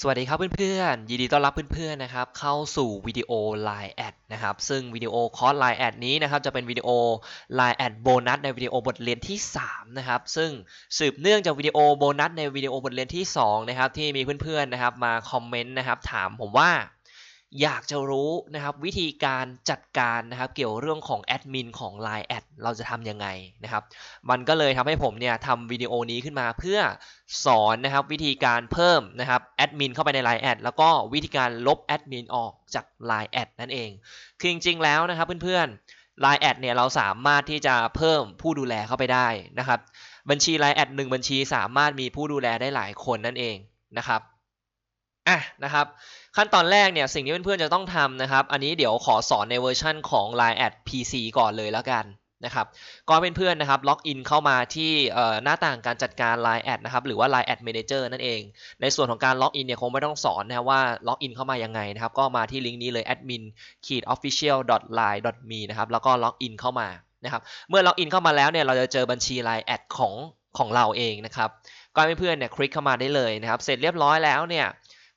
สวัสดีครับเพื่อนๆ ยินดีต้อนรับเพื่อนๆ นะครับ เข้าสู่วิดีโอ Line แอดนะครับ ซึ่งวิดีโอคอร์ส Line แอดนี้นะครับ จะเป็นวิดีโอ Line แอดโบนัสในวิดีโอบทเรียนที่ 3 นะครับ ซึ่งสืบเนื่องจากวิดีโอโบนัสในวิดีโอบทเรียนที่ 2 นะครับ ที่มีเพื่อนๆ นะครับ มาคอมเมนต์นะครับ ถามผมว่า อยากจะรู้นะครับวิธีการจัดการนะครับเกี่ยวเรื่องของแอดมินของ Line แอดเราจะทำยังไงนะครับมันก็เลยทำให้ผมเนี่ยทำวิดีโอนี้ขึ้นมาเพื่อสอนนะครับวิธีการเพิ่มนะครับแอดมินเข้าไปใน Line แอดแล้วก็วิธีการลบแอดมินออกจาก Line แอดนั่นเอง คือจริงๆแล้วนะครับเพื่อนๆ Line แอดเนี่ยเราสามารถที่จะเพิ่มผู้ดูแลเข้าไปได้นะครับบัญชี Line แอดหนึ่งบัญชีสามารถมีผู้ดูแลได้หลายคนนั่นเองนะครับอะนะครับ ขั้นตอนแรกเนี่ยสิ่งที่เพื่อนๆจะต้องทำนะครับ อันนี้เดี๋ยวขอสอนในเวอร์ชั่นของ Line แอด PC ก่อนเลยแล้วกันนะครับก็เพื่อนๆนะครับล็อกอินเข้ามาที่หน้าต่างการจัดการ Line แอดนะครับหรือว่า Line แอด Manager นั่นเอง ในส่วนของการล็อกอินเนี่ยคงไม่ต้องสอนนะว่าล็อกอินเข้ามายังไงนะครับก็มาที่ลิงก์นี้เลย admin official line me นะครับแล้วก็ล็อกอินเข้ามานะครับเมื่อล็อกอินเข้ามาแล้วเนี่ยเราจะเจอบัญชี Line แอดของของเราเองนะครับก็ให้เพื่อนๆเนี่ยคลิกเข้ามาได้เลยนะครับเสร็จเรียบร้อยแล้วเนี่ย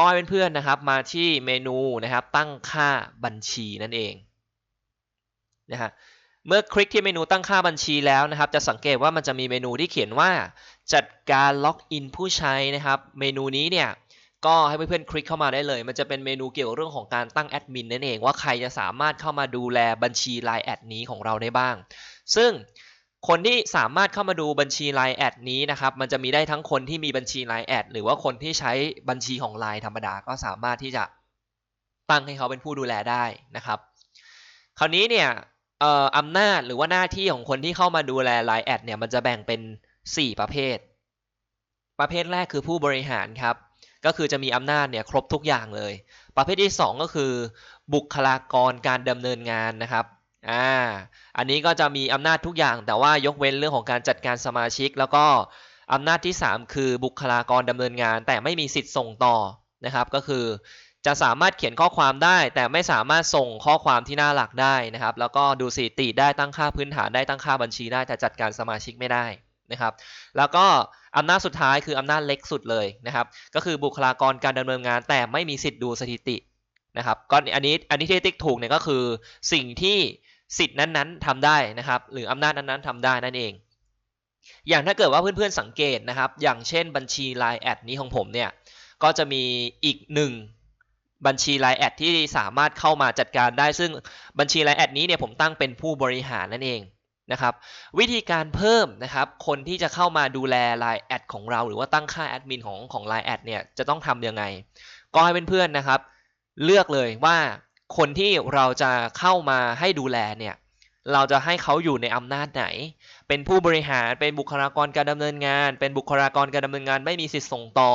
ก็ให้เพื่อนๆนะครับมาที่เมนูนะครับตั้งค่าบัญชีนั่นเองนะฮะเมื่อคลิกที่เมนูตั้งค่าบัญชีแล้วนะครับ จะสังเกตว่ามันจะมีเมนูที่เขียนว่า จัดการล็อกอินผู้ใช้นะครับ เมนูนี้เนี่ยก็ให้เพื่อนๆคลิกเข้ามาได้เลย มันจะเป็นเมนูเกี่ยวกับเรื่องของการตั้งแอดมินนั่นเองว่าใครจะสามารถเข้ามาดูแลบัญชี Line แอดนี้ของเราได้บ้าง ซึ่ง คนที่สามารถเข้ามาดูบัญชี Line แอดนี้นะครับมันจะมีได้ทั้งคนที่มีบัญชี Line แอดหรือว่าคนที่ใช้บัญชีของ Line ธรรมดาก็สามารถที่จะตั้งให้เขาเป็นผู้ดูแลได้นะครับ คราวนี้เนี่ยเอ่ออำนาจหรือว่าหน้าที่ของคนที่เข้ามาดูแล Line แอดเนี่ยมันจะแบ่งเป็น 4 ประเภท ประเภทแรกคือผู้บริหารครับ ก็คือจะมีอำนาจเนี่ยครบทุกอย่างเลย ประเภทที่ 2 ก็คือ บุคลากรการดำเนินงานนะครับ อ่าอันนี้ก็จะมีอำนาจทุกอย่าง แต่ว่ายกเว้นเรื่องของการจัดการสมาชิก แล้วก็อำนาจที่ 3 คือบุคลากรดำเนินงาน แต่ไม่มีสิทธิ์ส่งต่อนะครับ ก็คือจะสามารถเขียนข้อความได้ แต่ไม่สามารถส่งข้อความที่หน้าหลักได้นะครับ แล้วก็ดูสถิติได้ตั้งค่าพื้นฐานได้ตั้งค่าบัญชีได้ แต่จัดการสมาชิกไม่ได้นะครับ แล้วก็อำนาจสุดท้ายคืออำนาจเล็กสุดเลยนะครับ ก็คือบุคลากรการดำเนินงาน แต่ไม่มีสิทธิ์ดูสถิตินะครับก็อันนี้อันนี้ที่ติ๊กถูกเนี่ยก็คือสิ่งที่ สิทธิ์นั้นๆทำได้นะครับ หรืออำนาจนั้นๆทำได้นั่นเอง อย่างถ้าเกิดว่าเพื่อนๆสังเกตนะครับ อย่างเช่นบัญชี Line แอดนี้ของผมเนี่ยก็จะมีอีกหนึ่งบัญชี Line แอดที่สามารถเข้ามาจัดการได้ ซึ่งบัญชี Line แอดนี้เนี่ยผมตั้งเป็นผู้บริหารนั่นเองนะครับ วิธีการเพิ่มนะครับ คนที่จะเข้ามาดูแล Line แอดของเรา หรือว่าตั้งค่าแอดมินของของ Line แอดเนี่ยจะต้องทำยังไง ก็ให้เพื่อนๆนะครับ เลือกเลยว่า คนที่เราจะเข้ามาให้ดูแลเนี่ยเราจะให้เขาอยู่ในอำนาจไหน เป็นผู้บริหาร เป็นบุคลากรการดำเนินงาน เป็นบุคลากรการดำเนินงานไม่มีสิทธิ์ส่งต่อ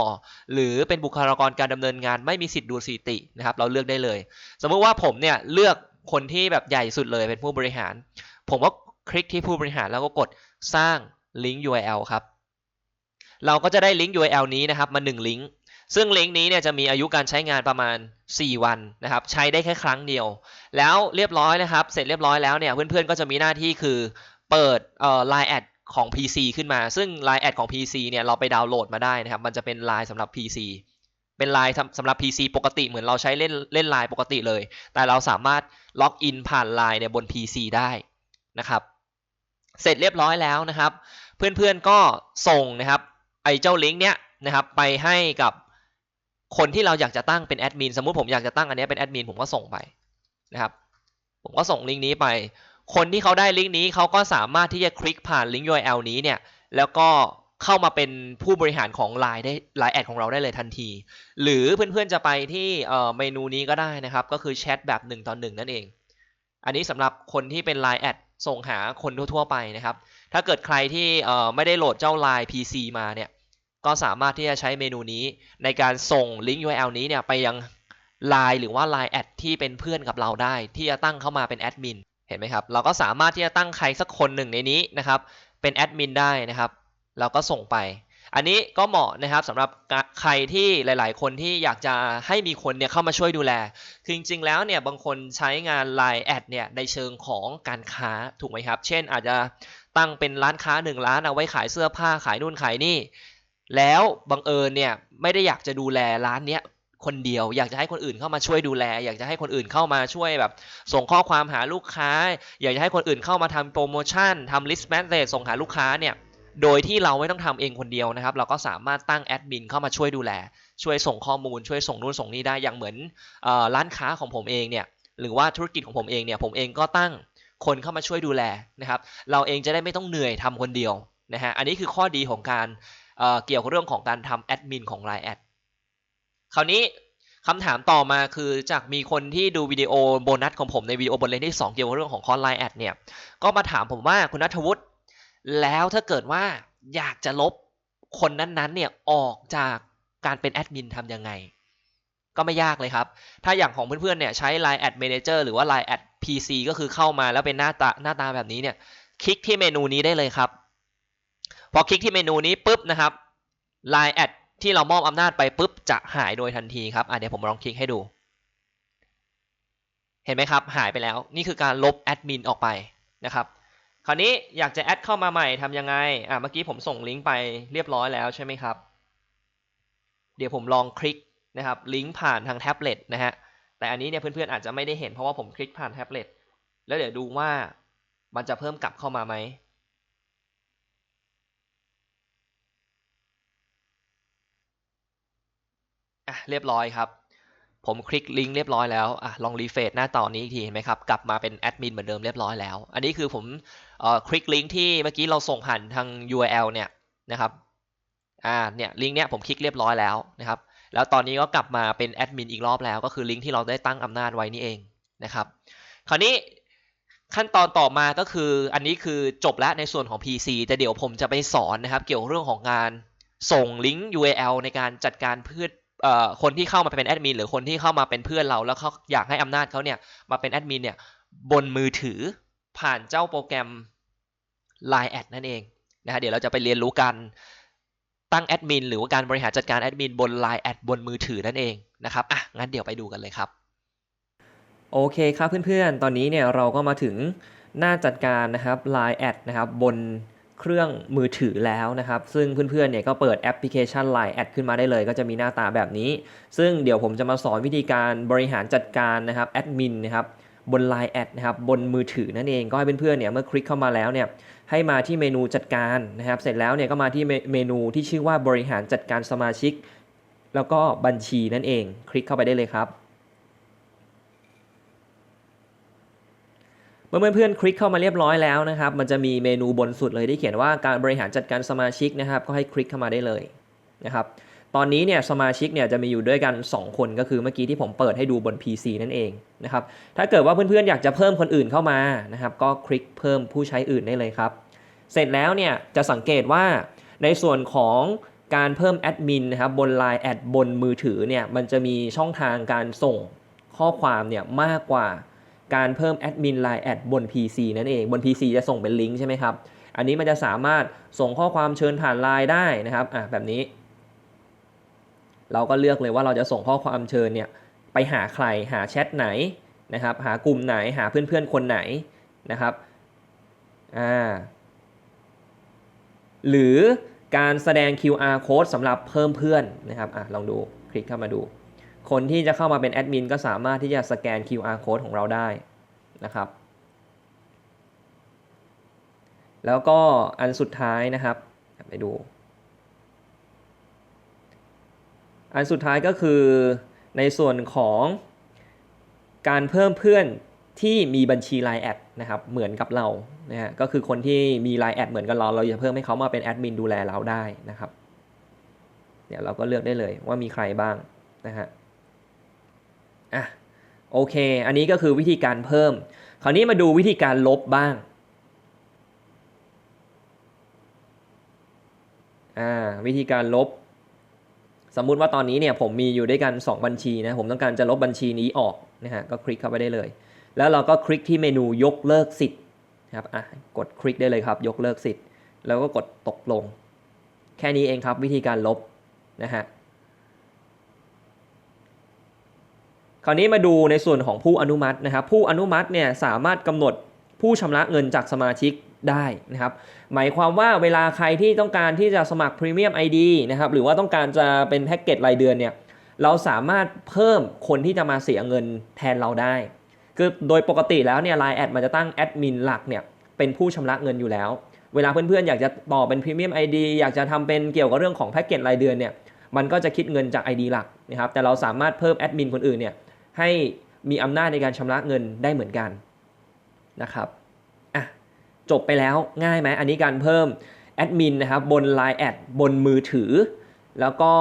หรือเป็นบุคลากรการดำเนินงานไม่มีสิทธิ์ดูสถิตินะครับ เราเลือกได้เลย สมมติว่าผมเนี่ยเลือกคนที่แบบใหญ่สุดเลยเป็นผู้บริหาร ผมก็คลิกที่ผู้บริหารแล้วก็กดสร้างลิงก์ URL ครับ เราก็จะได้ลิงก์ URL นี้นะครับมา1ลิงก์ ซึ่งลิงก์นี้เนี่ยจะมีอายุการใช้งานประมาณ 4 วันนะครับใช้ได้แค่ครั้งเดียว แล้วเรียบร้อยนะครับ เสร็จเรียบร้อยแล้วเนี่ยเพื่อนๆก็จะมีหน้าที่คือเปิดเอ่อ Line แอดของ PC ขึ้นมา ซึ่ง Line แอดของ PC เนี่ยเราไปดาวน์โหลดมาได้นะครับ มันจะเป็น Line สำหรับ PC เป็น Line สำหรับ PC ปกติเหมือนเราใช้เล่นเล่น Line ปกติเลย แต่เราสามารถล็อกอินผ่าน Line เนี่ยบน PC ได้นะครับ เสร็จเรียบร้อยแล้วนะครับ เพื่อนๆก็ส่งนะครับไอ้เจ้าลิงก์เนี้ยนะครับไปให้กับ คนที่เราอยากจะตั้งเป็นแอดมินสมมุติผมอยากจะตั้งอันนี้เป็นแอดมินผมก็ส่งไปนะครับ ผมก็ส่งลิงก์นี้ไป คนที่เขาได้ลิงก์นี้เขาก็สามารถที่จะคลิกผ่านลิงก์ URL นี้เนี่ย แล้วก็เข้ามาเป็นผู้บริหารของ Line ได้ Line แอดของเราได้เลยทันที หรือเพื่อนๆจะไปที่เมนูนี้ก็ได้นะครับ ก็คือแชทแบบ1ต่อ1นั่นเอง อันนี้สำหรับคนที่เป็น Line แอดส่งหาคนทั่วๆไปนะครับ ถ้าเกิดใครที่ไม่ได้โหลดเจ้า Line PC มาเนี่ย ก็สามารถที่จะใช้เมนูนี้ในการส่งลิงก์ URL นี้เนี่ยไปยัง Line หรือว่า Line แอดที่เป็นเพื่อนกับเราได้ ที่จะตั้งเข้ามาเป็นแอดมินเห็นไหมครับ เราก็สามารถที่จะตั้งใครสักคนหนึ่งในนี้นะครับ เป็นแอดมินได้นะครับ เราก็ส่งไป อันนี้ก็เหมาะนะครับสำหรับใครที่หลาย ๆ คนที่อยากจะให้มีคนเนี่ยเข้ามาช่วยดูแล คือจริง ๆ แล้วเนี่ยบางคนใช้งาน Line แอดเนี่ยในเชิงของการค้าถูกไหมครับ เช่นอาจจะตั้งเป็นร้านค้าหนึ่งร้านเอาไว้ขายเสื้อผ้าขายนู่นขายนี่ แล้วบังเอิญเนี่ยไม่ได้อยากจะดูแลร้านเนี้ยคนเดียวอยากจะให้คนอื่นเข้ามาช่วยดูแล อยากจะให้คนอื่นเข้ามาช่วยแบบ ส่งข้อความหาลูกค้า อยากจะให้คนอื่นเข้ามาทำโปรโมชั่นทำ list message ส่งหาลูกค้าเนี่ยโดยที่เราไม่ต้องทำเองคนเดียวนะครับ เราก็สามารถตั้งแอดมินเข้ามาช่วยดูแล ช่วยส่งข้อมูล ช่วยส่งนู่นส่งนี่ได้อย่างเหมือนออร้านค้าของผมเองเนี่ยหรือว่าธุรกิจของผมเองเนี่ยผมเองก็ตั้งคนเข้ามาช่วยดูแลนะครับ เราเองจะได้ไม่ต้องเหนื่อยทำคนเดียวนะฮะอันนี้คือข้อดีของการ เกี่ยวกับเรื่องของการทำแอดมินของ Line แอดคราวนี้คำถามต่อมาคือจากมีคนที่ดูวิดีโอโบนัสของผมในวิดีโอบทเรียนที่2เกี่ยวกับเรื่องของคอร์ส Line แอดเนี่ยก็มาถามผมว่าคุณนัทวุฒิแล้วถ้าเกิดว่าอยากจะลบคนนั้นๆเนี่ยออกจากการเป็นแอดมินทำยังไง ก็ไม่ยากเลยครับ ถ้าอย่างของเพื่อนๆเนี่ยใช้ Line Ad Manager หรือว่า Line Ad PC ก็คือเข้ามาแล้วเป็นหน้าตาหน้าตาแบบนี้เนี่ยคลิกที่เมนูนี้ได้เลยครับ พอคลิกที่เมนูนี้ปุ๊บนะครับ Line Ad ที่เรามอบอำนาจไปปุ๊บจะหายโดยทันทีครับอะเดี๋ยวผมลองคลิกให้ดู เห็นไหมครับ หายไปแล้ว นี่คือการลบแอดมินออกไปนะครับคราวนี้อยากจะแอดเข้ามาใหม่ทำยังไงอะเมื่อกี้ผมส่งลิงก์ไปเรียบร้อยแล้วใช่ไหมครับ เดี๋ยวผมลองคลิกนะครับลิงก์ผ่านทางแท็บเล็ตนะฮะแต่อันนี้เนี่ยเพื่อนๆอาจจะไม่ได้เห็นเพราะว่าผมคลิกผ่านแท็บเล็ตแล้วเดี๋ยวดูว่ามันจะเพิ่มกลับเข้ามาไหม เรียบร้อยครับ ผมคลิกลิงก์เรียบร้อยแล้วอะลองรีเฟรชหน้าต่อนี้อีกทีเห็นไหมครับ กลับมาเป็นแอดมินเหมือนเดิมเรียบร้อยแล้ว อันนี้คือผมเอ่อคลิกลิงก์ที่เมื่อกี้เราส่งผ่านทาง URL เนี่ยนะครับอ่าเนี่ยลิงก์เนี้ยผมคลิกเรียบร้อยแล้วนะครับ แล้วตอนนี้ก็กลับมาเป็นแอดมินอีกรอบแล้วก็คือลิงก์ที่เราได้ตั้งอำนาจไว้นี่เองนะครับคราวนี้ขั้นตอนต่อมาก็คืออันนี้คือจบแล้วในส่วนของ PC แต่เดี๋ยวผมจะไปสอนนะครับ เกี่ยวกับเรื่องของการส่งลิงก์ URL ในการจัดการพื่อเอ่อ คนที่เข้ามาเป็นแอดมินหรือคนที่เข้ามาเป็นเพื่อนเราแล้วเขาอยากให้อำนาจเขาเนี่ยมาเป็นแอดมินเนี่ยบนมือถือผ่านเจ้าโปรแกรม Line แอดนั่นเองนะฮะเดี๋ยวเราจะไปเรียนรู้กันตั้งแอดมินหรือว่าการบริหารจัดการแอดมินบน Line แอดบนมือถือนั่นเองนะครับอะงั้นเดี๋ยวไปดูกันเลยครับ โอเคครับเพื่อนๆ ตอนนี้เนี่ยเราก็มาถึงหน้าจัดการนะครับ Line แอดนะครับบน เครื่องมือถือแล้วนะครับ ซึ่งเพื่อนๆเนี่ยก็เปิดแอปพลิเคชัน Line แอดขึ้นมาได้เลย ก็จะมีหน้าตาแบบนี้ ซึ่งเดี๋ยวผมจะมาสอนวิธีการบริหารจัดการนะครับแอดมินนะครับบน Line แอดนะครับบนมือถือนั่นเองก็ให้เพื่อนๆเนี่ยเมื่อคลิกเข้ามาแล้วเนี่ยให้มาที่เมนูจัดการนะครับ เสร็จแล้วเนี่ยก็มาที่เมเมนูที่ชื่อว่าบริหารจัดการสมาชิก แล้วก็บัญชีนั่นเอง คลิกเข้าไปได้เลยครับ มื่อเพื่อนๆคลิกเข้ามาเรียบร้อยแล้วนะครับ มันจะมีเมนูบนสุดเลยที่เขียนว่าการบริหารจัดการสมาชิกนะครับ ก็ให้คลิกเข้ามาได้เลยนะครับตอนนี้เนี่ยสมาชิกเนี่ยจะมีอยู่ด้วยกัน 2 คนก็คือเมื่อกี้ที่ผมเปิดให้ดูบน PC นั่นเองนะครับถ้าเกิดว่าเพื่อนๆอยากจะเพิ่มคนอื่นเข้ามานะครับ ก็คลิกเพิ่มผู้ใช้อื่นได้เลยครับ เสร็จแล้วเนี่ยจะสังเกตว่าในส่วนของการเพิ่มแอดมินนะครับบน Line แอดบนมือถือเนี่ยมันจะมีช่องทางการส่งข้อความเนี่ยมากกว่า การเพิ่มแอดมิน Line แอดบน PC นั่นเองบน PC จะส่งเป็นลิงก์ใช่ไหมครับ อันนี้มันจะสามารถส่งข้อความเชิญผ่าน Line ได้นะครับอะแบบนี้ เราก็เลือกเลยว่าเราจะส่งข้อความเชิญเนี่ยไปหาใครหาแชทไหนนะครับหากลุ่มไหนหาเพื่อนๆคนไหนนะครับอ่าหรือการแสดง QR code สำหรับเพิ่มเพื่อนนะครับอะลองดูคลิกเข้ามาดู คนที่จะเข้ามาเป็นแอดมินก็สามารถที่จะสแกน QR code ของเราได้นะครับ แล้วก็อันสุดท้ายนะครับไปดู อันสุดท้ายก็คือในส่วนของการเพิ่มเพื่อนที่มีบัญชี Line แอดนะครับเหมือนกับเรานะฮะก็คือคนที่มี Line แอดเหมือนกับเราเราจะเพิ่มให้เขามาเป็นแอดมินดูแลเราได้นะครับเดี๋ยวเราก็เลือกได้เลยว่ามีใครบ้างนะฮะ อะโอเค อันนี้ก็คือวิธีการเพิ่ม คราวนี้มาดูวิธีการลบบ้างอ่าวิธีการลบ สมมุติว่าตอนนี้เนี่ยผมมีอยู่ด้วยกัน 2 บัญชีนะผมต้องการจะลบบัญชีนี้ออกนะฮะก็คลิกเข้าไปได้เลย แล้วเราก็คลิกที่เมนูยกเลิกสิทธิ์ครับอะกดคลิกได้เลยครับ ยกเลิกสิทธิ์ แล้วก็กดตกลง แค่นี้เองครับวิธีการลบนะฮะ คราวนี้มาดูในส่วนของผู้อนุมัตินะครับ ผู้อนุมัติเนี่ยสามารถกำหนดผู้ชำระเงินจากสมาชิกได้นะครับ หมายความว่าเวลาใครที่ต้องการที่จะสมัคร Premium ID นะครับ หรือว่าต้องการจะเป็นแพ็กเกจรายเดือนเนี่ย เราสามารถเพิ่มคนที่จะมาเสียเงินแทนเราได้ คือโดยปกติแล้วเนี่ย Line แอดมันจะตั้งแอดมินหลักเนี่ยเป็นผู้ชำระเงินอยู่แล้ว เวลาเพื่อนๆ อยากจะต่อเป็น Premium ID อดีอยากจะทำเป็นเกี่ยวกับเรื่องของแพ็กเกจรายเดือนเนี่ย มันก็จะคิดเงินจาก ID หลักนะครับ แต่เราสามารถเพิ่มแอดมินคนอื่นเนี่ย ให้มีอำนาจในการชำระเงินได้เหมือนกันนะครับอะจบไปแล้วง่ายไหมอันนี้การเพิ่มแอดมินนะครับบน Line แอดบนมือถือ แล้วก็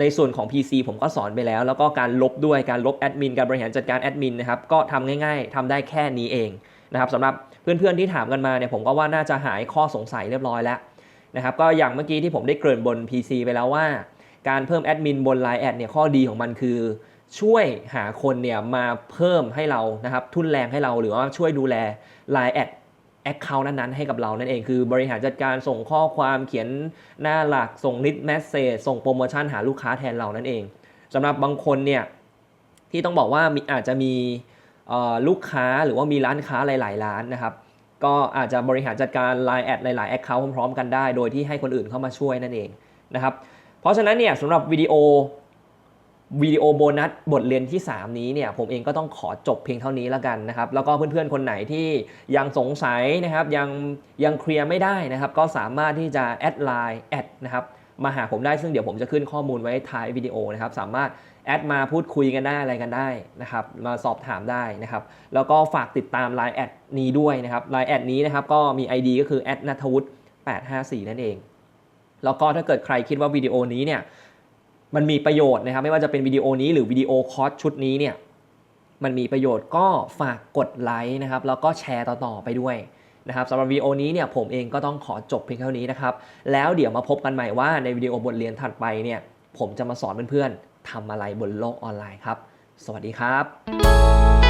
ในส่วนของ PC ผมก็สอนไปแล้ว แล้วก็การลบด้วยการลบแอดมินการบริหารจัดการแอดมินนะครับก็ทำง่ายๆทำได้แค่นี้เองนะครับสำหรับเพื่อนๆที่ถามกันมาเนี่ยผมก็ว่าน่าจะหายข้อสงสัยเรียบร้อยแล้วนะครับก็อย่างเมื่อกี้ที่ผมได้เกริ่นบน PC ไปแล้วว่า การเพิ่มแอดมินบน Line แอดเนี่ยข้อดีของมันคือ ช่วยหาคนเนี่ยมาเพิ่มให้เรานะครับทุนแรงให้เราหรือว่าช่วยดูแล Line แอดแอคเคาท์นั้นๆให้กับเรานั่นเองคือบริหารจัดการส่งข้อความเขียนหน้าหลักส่งลิสต์แมสเซจส่งโปรโมชั่นหาลูกค้าแทนเรานั่นเองสำหรับบางคนเนี่ยที่ต้องบอกว่ามีอาจจะมีลูกค้าหรือว่ามีร้านค้าหลาย ๆ ร้านนะครับ ก็อาจจะบริหารจัดการ Line แอดหลายๆ Account พร้อมๆ กันได้ โดยที่ให้คนอื่นเข้ามาช่วยนั่นเองนะครับเพราะฉะนั้นเนี่ยสำหรับวิดีโอ วิดีโอโบนัสบทเรียนที่ 3 นี้เนี่ยผมเองก็ต้องขอจบเพียงเท่านี้แล้วกันนะครับ แล้วก็เพื่อนๆ คนไหนที่ยังสงสัยนะครับยังยังเคลียร์ไม่ได้นะครับ ก็สามารถที่จะแอดไลน์แอดนะครับมาหาผมได้ซึ่งเดี๋ยวผมจะขึ้นข้อมูลไว้ท้ายวิดีโอนะครับ สามารถแอดมาพูดคุยกันได้อะไรกันได้นะครับ มาสอบถามได้นะครับ แล้วก็ฝากติดตาม Line แอดนี้ด้วยนะครับ Line แอดนี้นะครับก็มี ID ก็คือแอดนัทวุฒิ854 นั่นเอง แล้วก็ถ้าเกิดใครคิดว่าวิดีโอนี้เนี่ย มันมีประโยชน์นะครับ ไม่ว่าจะเป็นวิดีโอนี้หรือวิดีโอคอร์สชุดนี้เนี่ยมันมีประโยชน์ก็ฝากกดไลค์นะครับ แล้วก็แชร์ต่อๆไปด้วยนะครับสำหรับวิดีโอนี้เนี่ยผมเองก็ต้องขอจบเพียงเท่านี้นะครับ แล้วเดี๋ยวมาพบกันใหม่ว่าในวิดีโอบทเรียนถัดไปเนี่ยผมจะมาสอนเพื่อนๆทำอะไรบนโลกออนไลน์ครับ สวัสดีครับ